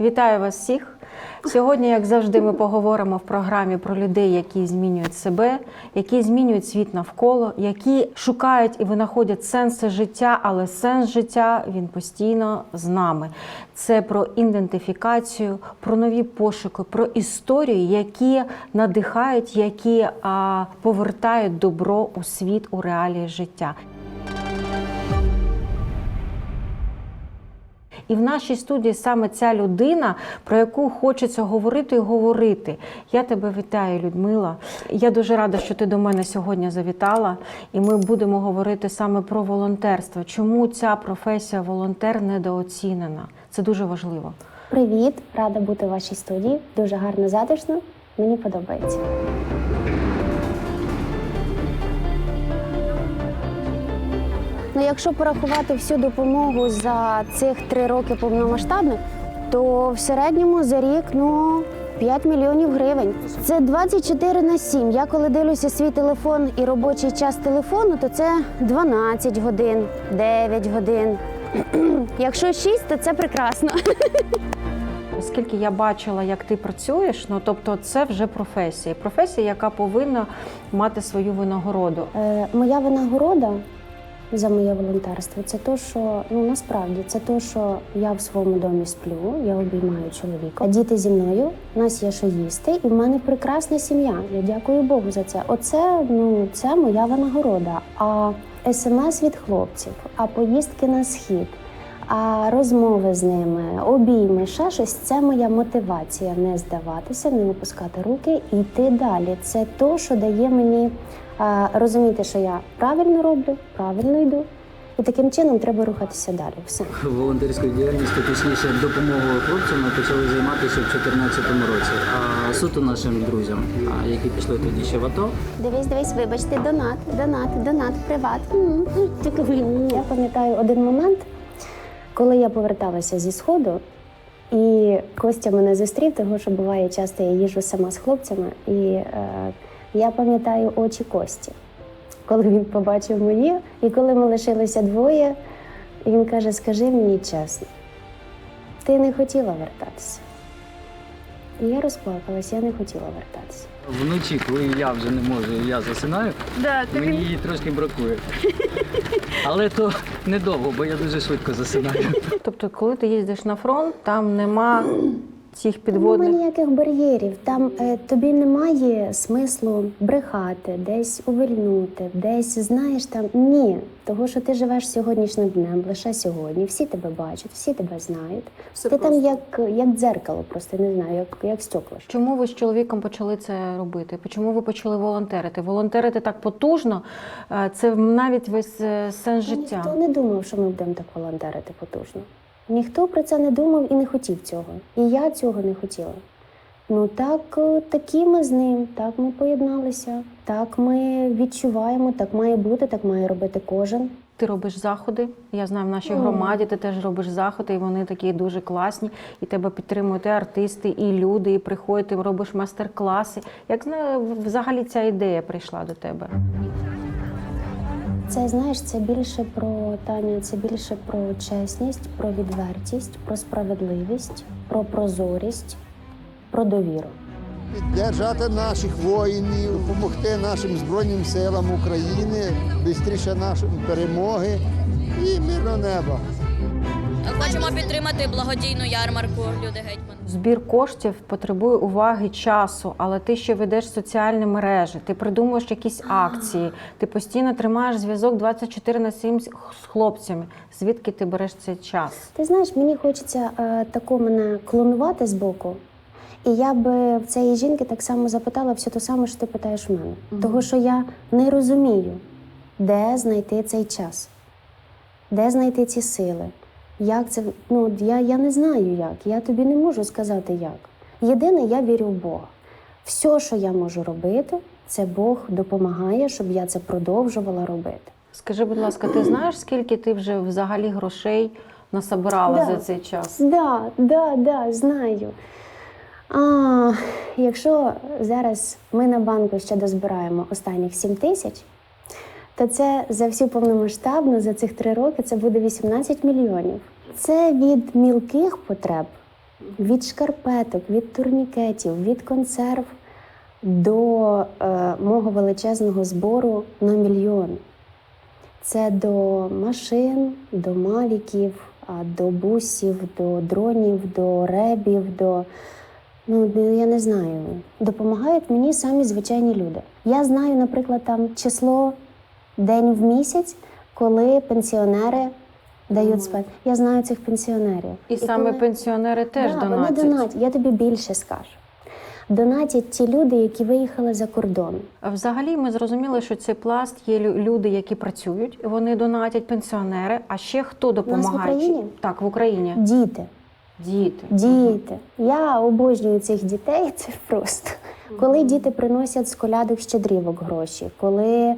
Вітаю вас всіх. Сьогодні, як завжди, ми поговоримо в програмі про людей, які змінюють себе, які змінюють світ навколо, які шукають і винаходять сенси життя, але сенс життя він постійно з нами. Це про ідентифікацію, про нові пошуки, про історії, які надихають, які а, повертають добро у світ у реалії життя. І в нашій студії саме ця людина, про яку хочеться говорити і говорити. Я тебе вітаю, Людмила. Я дуже рада, що ти до мене сьогодні завітала, і ми будемо говорити саме про волонтерство. Чому ця професія волонтер недооцінена? Це дуже важливо. Привіт, рада бути у вашій студії. Дуже гарно затишно. Мені подобається. Ну, якщо порахувати всю допомогу за цих три роки повномасштабних, то в середньому за рік ну 5 мільйонів гривень. Це 24 на 7. Я коли дивлюся свій телефон і робочий час телефону, то це 12 годин, 9 годин. Якщо 6, то це прекрасно. Оскільки я бачила, як ти працюєш, ну тобто це вже професія. Професія, яка повинна мати свою винагороду. Е, моя винагорода за моє волонтерство це то, що ну насправді це то, що я в своєму домі сплю, я обіймаю чоловіка. Діти зі мною, у нас є що їсти, і в мене прекрасна сім'я. Я дякую Богу за це. Оце ну це моя винагорода. А смс від хлопців, а поїздки на схід. А розмови з ними, обійми, ще щось це моя мотивація не здаватися, не опускати руки і йти далі. Це то, що дає мені розуміти, що я правильно роблю, правильно йду, і таким чином треба рухатися далі. Все. Волонтерською діяльністю, точніше, допомогою хлопцям ми почали займатися в 2014 році. А суто нашим друзям, які пішли тоді ще в АТО. Дивись, дивись, вибачте, донат, донат, донат, приват. Я пам'ятаю один момент, коли я поверталася зі сходу, і Костя мене зустрів, тому що буває часто я їжджу сама з хлопцями, і е, я пам'ятаю очі Кості, коли він побачив мої, і коли ми лишилися двоє, він каже: Скажи мені чесно, ти не хотіла вертатися. І я розплакалась, я не хотіла вертатися. Вночі, коли я вже не можу, і я засинаю, мені її трошки бракує. Але то недовго, бо я дуже швидко засинаю. Тобто, коли ти їздиш на фронт, там нема цих Немає підводних. ніяких бар'єрів. Там е, тобі немає смислу брехати, десь увильнути, десь знаєш там ні. Того, що ти живеш сьогоднішнім днем, лише сьогодні. Всі тебе бачать, всі тебе знають. ти там як, як дзеркало, просто не знаю, як, як стекла. Чому ви з чоловіком почали це робити? Чому ви почали волонтерити? Волонтерити так потужно, е, це навіть весь е, сенс життя. Ніхто не думав, що ми будемо так волонтерити потужно. Ніхто про це не думав і не хотів цього. І я цього не хотіла. Ну так, е, такі ми з ним, так ми поєдналися, так ми відчуваємо, так має бути, так має робити кожен. Ти робиш заходи. Я знаю, в нашій громаді ти теж робиш заходи, і вони такі дуже класні. І тебе підтримують і артисти, і люди, і приходять, ти робиш майстер-класи. Як взагалі ця ідея прийшла до тебе? Це знаєш, це більше про Таня, це більше про чесність, про відвертість, про справедливість, про прозорість, про довіру. Піддержати наших воїнів, допомогти нашим Збройним силам України, швидше нашої перемоги і мирного неба. Хочемо підтримати благодійну ярмарку Люди Гетьман. Збір коштів потребує уваги часу, але ти ще ведеш соціальні мережі, ти придумуєш якісь акції, ти постійно тримаєш зв'язок 24 на 7 з хлопцями. Звідки ти береш цей час? Ти знаєш, мені хочеться е, тако мене клонувати з боку. І я би в цієї жінки так само запитала все те саме, що ти питаєш в мене. Того, що я не розумію, де знайти цей час, де знайти ці сили. Як це ну я, я не знаю як. Я тобі не можу сказати як. Єдине, я вірю в Бога. Все, що я можу робити, це Бог допомагає, щоб я це продовжувала робити. Скажи, будь ласка, ти знаєш, скільки ти вже взагалі грошей насобирала Да. за цей час? Да, да, да, знаю. А, якщо зараз ми на банку ще дозбираємо останніх 7 тисяч, то це за всю повномасштабну, за цих три роки це буде 18 мільйонів. Це від мілких потреб Від шкарпеток, від турнікетів, від консерв до е, мого величезного збору на мільйон. Це до машин, до мавіків, до бусів, до дронів, до ребів, до ну ну, я не знаю. Допомагають мені самі звичайні люди. Я знаю, наприклад, там число день в місяць, коли пенсіонери дають спад. Я знаю цих пенсіонерів. І, саме коли- пенсіонери теж Да, донатять. Вони донатять. Я тобі більше скажу. Донатять ті люди, які виїхали за кордон. Взагалі, ми зрозуміли, що цей пласт є люди, які працюють, вони донатять пенсіонери. А ще хто допомагає? В Україні? Так, в Україні. Діти. Діти. Діти. Я обожнюю цих дітей. Це просто. Коли діти приносять з колядок щедрівок гроші, коли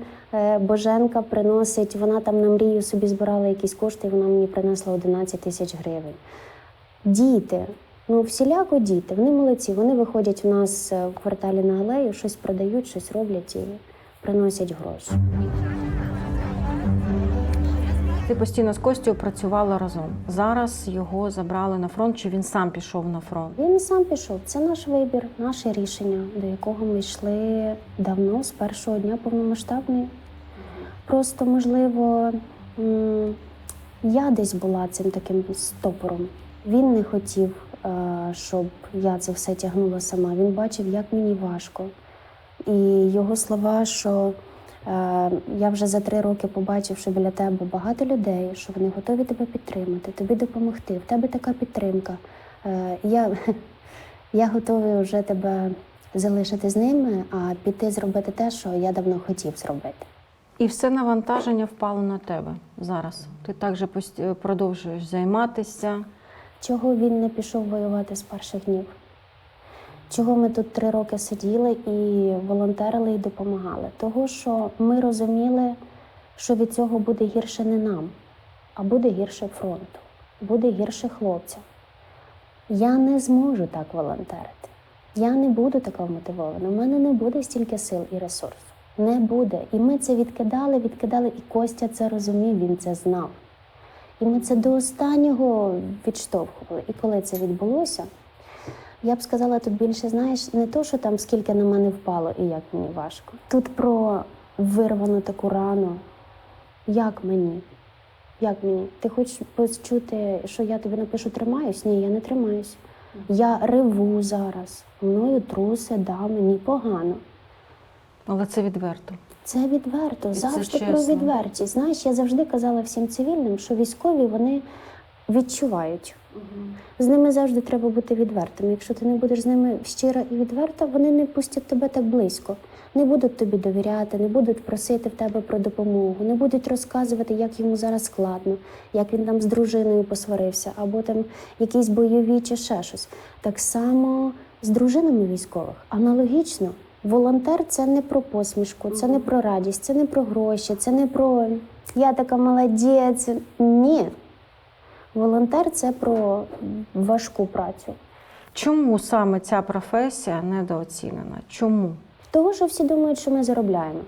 Боженка приносить, вона там на мрію собі збирала якісь кошти, і вона мені принесла 11 тисяч гривень. Діти, ну всіляко діти, вони молодці. Вони виходять у нас е, в кварталі на алею, щось продають, щось роблять і приносять гроші. Ти постійно з Костю працювала разом. Зараз його забрали на фронт, чи він сам пішов на фронт? Він сам пішов. Це наш вибір, наше рішення, до якого ми йшли давно, з першого дня повномасштабної. Просто, можливо, я десь була цим таким стопором. Він не хотів, е, щоб я це все тягнула сама. Він бачив, як мені важко. І його слова, що е, я вже за три роки побачив, що біля тебе багато людей, що вони готові тебе підтримати, тобі допомогти. В тебе така підтримка. Е, я, я готовий вже тебе залишити з ними, а піти зробити те, що я давно хотів зробити. І все навантаження впало на тебе зараз. Ти також продовжуєш займатися. Чого він не пішов воювати з перших днів? Чого ми тут три роки сиділи і волонтерили і допомагали? Того, що ми розуміли, що від цього буде гірше не нам, а буде гірше фронту, буде гірше хлопцям. Я не зможу так волонтерити. Я не буду така вмотивована. У мене не буде стільки сил і ресурсу. Не буде. І ми це відкидали, відкидали, і Костя це розумів, він це знав. І ми це до останнього відштовхували. І коли це відбулося, я б сказала, тут більше знаєш, не то, що там скільки на мене впало і як мені важко. Тут про вирвану таку рану. Як мені? Як мені? Ти хочеш почути, що я тобі напишу тримаюсь? Ні, я не тримаюсь. Я реву зараз. Мною труси, да, мені погано. Але це відверто. Це відверто, І це завжди про чесно. відвертість. Знаєш, я завжди казала всім цивільним, що військові вони відчувають. З ними завжди треба бути відвертим. Якщо ти не будеш з ними щира і відверта, вони не пустять тебе так близько. Не будуть тобі довіряти, не будуть просити в тебе про допомогу, не будуть розказувати, як йому зараз складно, як він там з дружиною посварився, або там якісь бойові чи ще щось. Так само з дружинами військових. Аналогічно, волонтер це не про посмішку, це не про радість, це не про гроші, це не про я така молодець. Ні. Волонтер це про важку працю. Чому саме ця професія недооцінена? Чому? Того, що всі думають, що ми заробляємо.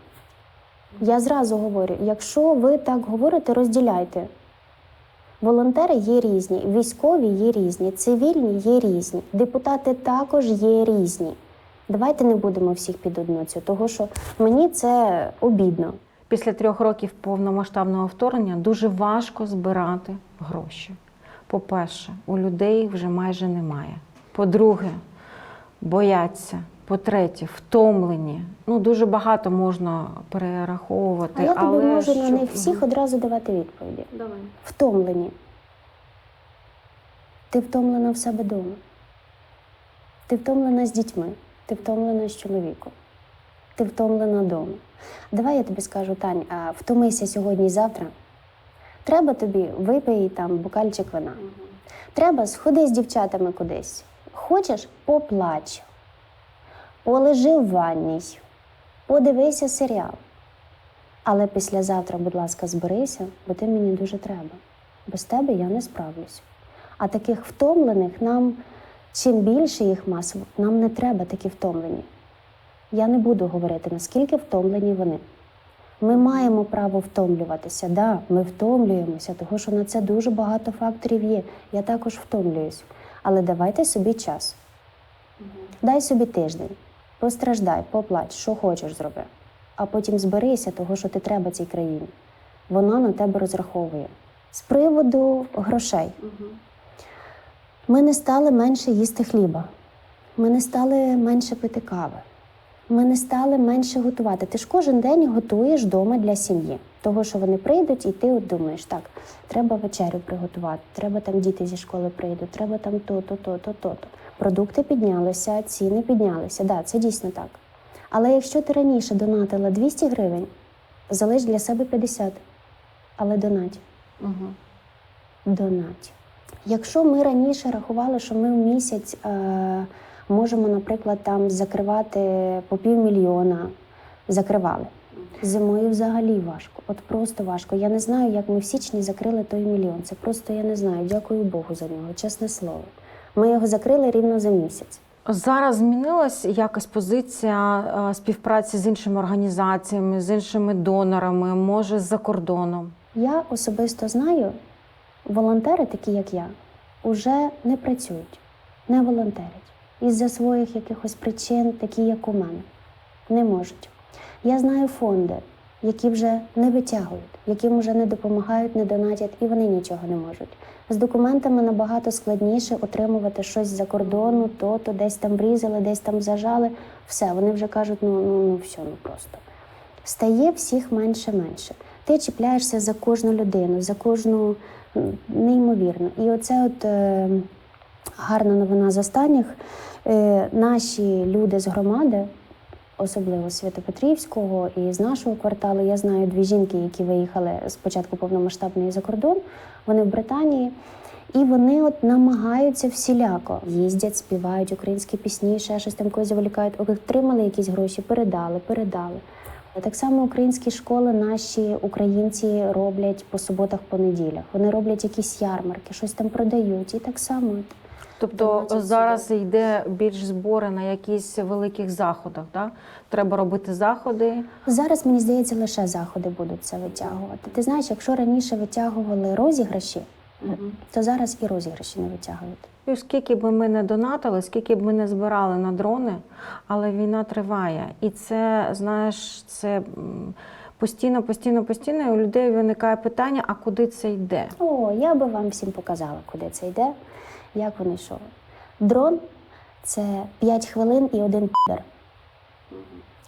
Я зразу говорю: якщо ви так говорите, розділяйте. Волонтери є різні, військові є різні, цивільні є різні, депутати також є різні. Давайте не будемо всіх під одну цю, того що мені це обідно. Після трьох років повномасштабного вторгнення дуже важко збирати гроші. По-перше, у людей вже майже немає. По-друге, бояться. По-третє, втомлені. Ну, дуже багато можна перераховувати. А я тобі але можу на них всіх одразу давати відповіді. Давай. Втомлені. Ти втомлена в себе вдома. Ти втомлена з дітьми. Ти втомлена з чоловіком. Ти втомлена вдома. Давай я тобі скажу, Тань, а втомися сьогодні і завтра. Треба тобі випий там букальчик вина. Треба сходи з дівчатами кудись. Хочеш поплач, полежи в ванній, подивися серіал. Але післязавтра, будь ласка, зберися, бо ти мені дуже треба. Без тебе я не справлюсь. А таких втомлених нам, чим більше їх мас, нам не треба такі втомлені. Я не буду говорити, наскільки втомлені вони. Ми маємо право втомлюватися. Да, ми втомлюємося, тому що на це дуже багато факторів є. Я також втомлююсь. Але давайте собі час. Дай собі тиждень, постраждай, поплач, що хочеш зроби. А потім зберися того, що ти треба цій країні. Вона на тебе розраховує. З приводу грошей. Ми не стали менше їсти хліба. Ми не стали менше пити кави. Ми не стали менше готувати. Ти ж кожен день готуєш вдома для сім'ї. Того, що вони прийдуть, і ти от думаєш, так, треба вечерю приготувати, треба там діти зі школи прийдуть, треба там то, то, то, то, то. то. Продукти піднялися, ціни піднялися. Да, це дійсно так. Але якщо ти раніше донатила 200 гривень, залиш для себе 50, але донать. Угу. Донать. Якщо ми раніше рахували, що ми в місяць е, можемо, наприклад, там закривати по півмільйона, закривали. Зимою взагалі важко, от просто важко. Я не знаю, як ми в січні закрили той мільйон. Це просто я не знаю. Дякую Богу за нього, чесне слово. Ми його закрили рівно за місяць. Зараз змінилась якась позиція е, співпраці з іншими організаціями, з іншими донорами, може з-за кордоном. Я особисто знаю, волонтери, такі як я, уже не працюють, не волонтерять. Із-за своїх якихось причин, такі як у мене, не можуть. Я знаю фонди, які вже не витягують, яким вже не допомагають, не донатять, і вони нічого не можуть. З документами набагато складніше отримувати щось за кордону, то, то десь там врізали, десь там зажали. Все, вони вже кажуть, ну, ну, ну все, ну просто стає всіх менше-менше. Ти чіпляєшся за кожну людину, за кожну неймовірно. І оце от е, гарна новина з останніх. Е, наші люди з громади, особливо Святопетрівського і з нашого кварталу, я знаю дві жінки, які виїхали з початку повномасштабної за кордон. Вони в Британії. І вони от намагаються всіляко їздять, співають українські пісні, ще щось там когось заволікають. Отримали якісь гроші, передали, передали. Так само українські школи наші українці роблять по суботах, по неділях. Вони роблять якісь ярмарки, щось там продають. І так само. Тобто зараз йде більш збори на якісь великих заходах. Да? Треба робити заходи. зараз мені здається, лише заходи будуть це витягувати. Ти знаєш, якщо раніше витягували розіграші, то зараз і розіграші не витягують. І скільки б ми не донатили, скільки б ми не збирали на дрони, але війна триває. І це, знаєш, це постійно, постійно, постійно і у людей виникає питання: а куди це йде? О, я би вам всім показала, куди це йде, як вони йшов. Дрон це 5 хвилин і один підер.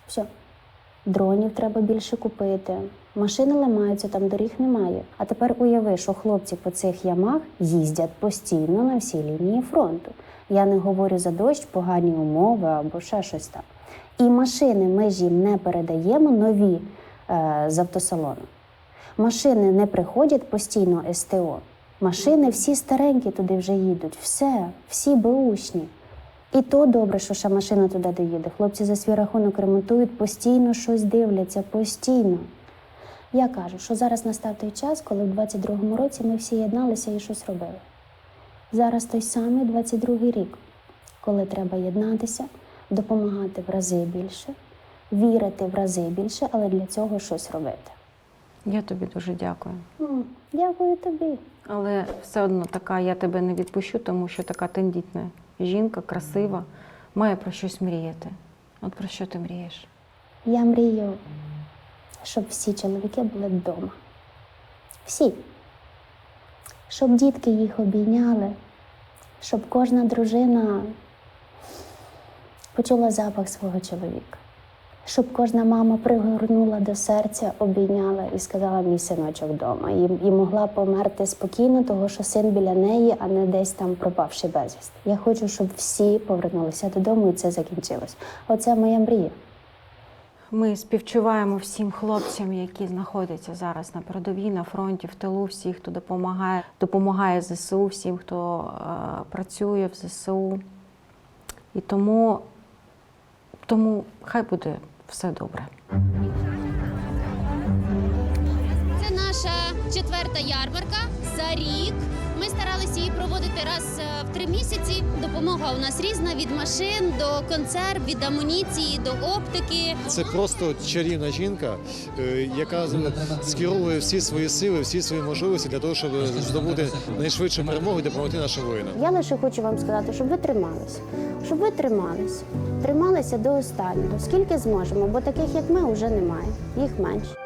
Все. Дронів треба більше купити. Машини ламаються, там доріг немає. А тепер уяви, що хлопці по цих ямах їздять постійно на всій лінії фронту. Я не говорю за дощ, погані умови або ще щось там. І машини ми ж їм не передаємо нові е, з автосалону. Машини не приходять постійно СТО. Машини всі старенькі туди вже їдуть. Все, всі беушні. І то добре, що ще машина туди доїде. Хлопці за свій рахунок ремонтують, постійно щось дивляться, постійно. Я кажу, що зараз настав той час, коли в 22-му році ми всі єдналися і щось робили. Зараз той самий 22-й рік, коли треба єднатися, допомагати в рази більше, вірити в рази більше, але для цього щось робити. Я тобі дуже дякую. М, Дякую тобі. Але все одно така я тебе не відпущу, тому що така тендітна жінка, красива, має про щось мріяти. От про що ти мрієш? Я мрію, щоб всі чоловіки були вдома. Всі. Щоб дітки їх обійняли, щоб кожна дружина почула запах свого чоловіка, щоб кожна мама пригорнула до серця, обійняла і сказала мій синочок вдома. І, і могла померти спокійно, того що син біля неї, а не десь там пропавши безвісти. Я хочу, щоб всі повернулися додому і це закінчилось. Оце моя мрія. Ми співчуваємо всім хлопцям, які знаходяться зараз на передовій, на фронті, в тилу, всі, хто допомагає, допомагає ЗСУ, всім, хто е, працює в ЗСУ. І тому, тому хай буде все добре. Це наша четверта ярмарка за рік Ми старалися її проводити раз е, в три місяці. Допомога у нас різна від машин до консерв, від амуніції до оптики. Це просто чарівна жінка, е, яка скеровує всі свої сили, всі свої можливості для того, щоб здобути найшвидшу перемогу і допомогти нашим воїнам. Я лише хочу вам сказати, щоб ви трималися, щоб ви трималися, трималися до останнього, скільки зможемо, бо таких як ми вже немає, їх менше.